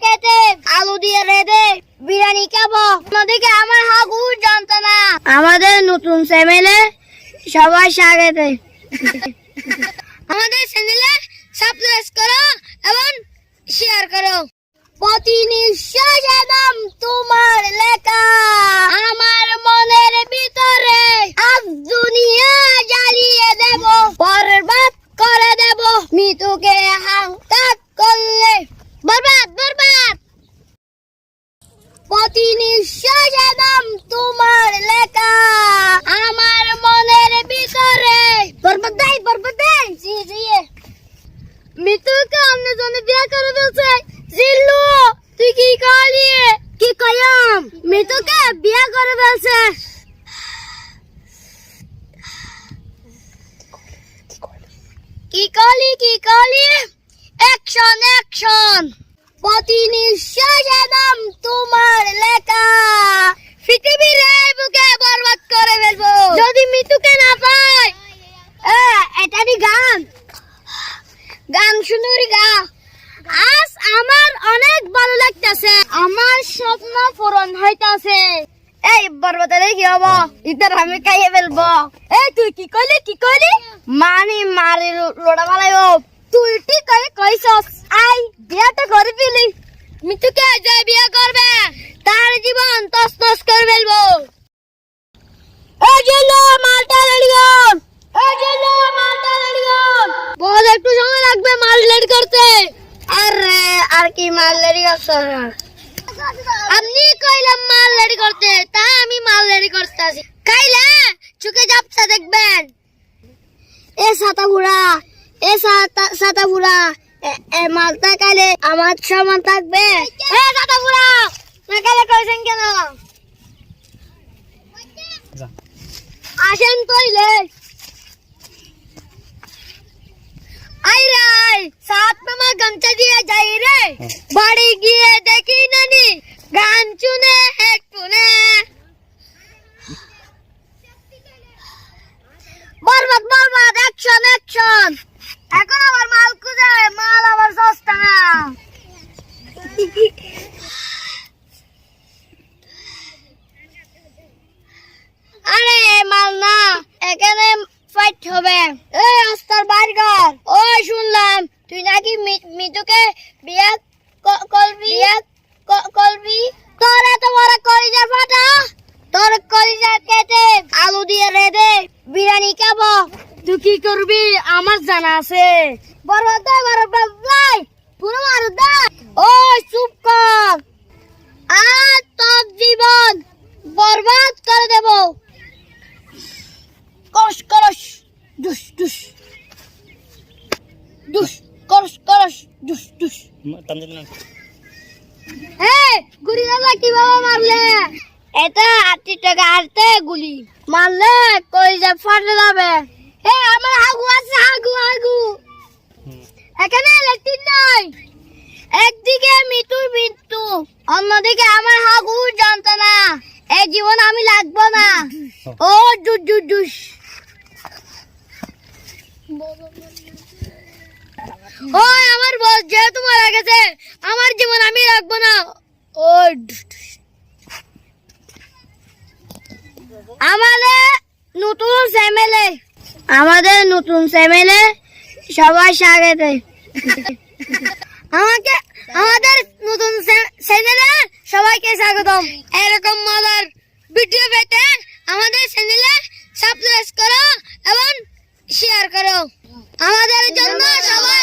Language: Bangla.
কেটে আলু দিয়ে বিরিয়ানি খাব। অন্যদিকে আমার হাগু জানতো না আমাদের নতুন চ্যানেলে সবাই স্বাগত। আমাদের সাবস্ক্রাইব করো এবং শেয়ার করো প্রতি নিঃশ্বাসে নাম তোমার লেখা আমার মনের ভিতরে আজ দুনিয়া জ্বালিয়ে দেব বরবাদ করে দেব মৃত্যুকে হাঙ্কার করলে বরবাদ বরবাদ প্রতি নিঃশ্বাসে নাম তোমার লেখা আমার মনের ভিতরে বরবাদ দেই বরবাদ দেই জি জি মৃত্যুকে অন্যজনে বিয়ে করে দিয়েছে জিল্লু কি করলি কি কইম মৃত্যুকে বিয়ে করে দিয়েছে কি কলি কি কলি? অ্যাকশন অ্যাকশন প্রতি নিঃশ্বাসে নাম তোমার লেখা পৃথিবীর এই বুকে বরবাদ করে ফেলব যদি মৃত্যুকে না পাই এ, এটারই গান গান শুনুরি গা আজ আমার অনেক ভালো লাগতেছে স্বপ্ন পূরণ হইতাছে। এই বরবাদারে কি হব। ইতার আমি খাইয়ে ফেলব। এই তুই কি কইলি কি কইলি? মানি মারি লোড়া মালাইও তুই ঠিক করে কইছস। আই বিয়াটা করে ফেলি। মিতুকে জয় বিয়া করবে? তার জীবন তস তস করে ফেলব। এই জন্য মালটা লড়িয়ন এই জন্য মালটা লড়িয়ন বহুত একটু সময় লাগবে মাল রেডি করতে। আরে আর কি মাল রেডি করতে আপনি কইলাম মাল রেডি করতে তাই আমি মাল রেডি করতে আছি। কাইলে চুকে যাপসা দেখবেন। এ সাতা বুড়া এ সাতা সাতা বুড়া এ- মালটা কাইলে আমার সমান থাকবে। এ সাতা বুড়া না কাইলে কইছেন কেন? আসেন তইলে আই রে আই সাত মামা গামছা দিয়ে যাই রে। বাড়ি গিয়ে দেখি নানি, গান শুনে একটু নে বরবাদ বরবাদ অ্যাকশন অ্যাকশন এখন আবার মাল খুঁজে, মাল আবার সস্তা। না আরে মাল না, এখানে ফাইট হবে। এই আস্তার বার্গার ওই শুনলাম তুই নাকি মিতুকে বিয়ে করবি? করবি? তোর এত বড় কলিজা ফাটা তোর কলিজা কেটে আলু দিয়ে রেঁধে বিরিয়ানি খাব। তুই কি করবি? আমার জানা আছে। বড় দে বড় বাবাই পুরো মার দে ওই চুপ কর। আর তোর জীবন বরবাদ করে দেবো। করস করস দুস দুস। দুস। করস করস দুস দুস এই গুলি দাদা কীভাবে মারলে? এটা আটটি টাকা আটতে গুলি। মারলে কই যে ফাটে যাবে। এ আমার হাগু আছে হাগু হাগু। এখানে ইলেকট্রিক নাই। একদিকে মৃত্যুর মৃত্যু অন্যদিকে আমার হাগু জানতো না এই জীবন আমি লাগবো না। ও দুস দুস দুস আমার বস যেহেতু মারা গেছে, আমার জীবন আমি রাখব না। আমাদের নতুন চ্যানেলে, আমাদের নতুন চ্যানেলে সবাই স্বাগত। আমাকে, আমাদের নতুন চ্যানেলে সবাইকে স্বাগতম। এরকম মজার ভিডিও পেতে আমাদের চ্যানেলে সাবস্ক্রাইব করো এবং শেয়ার করো। আমাদের জন্য সবাই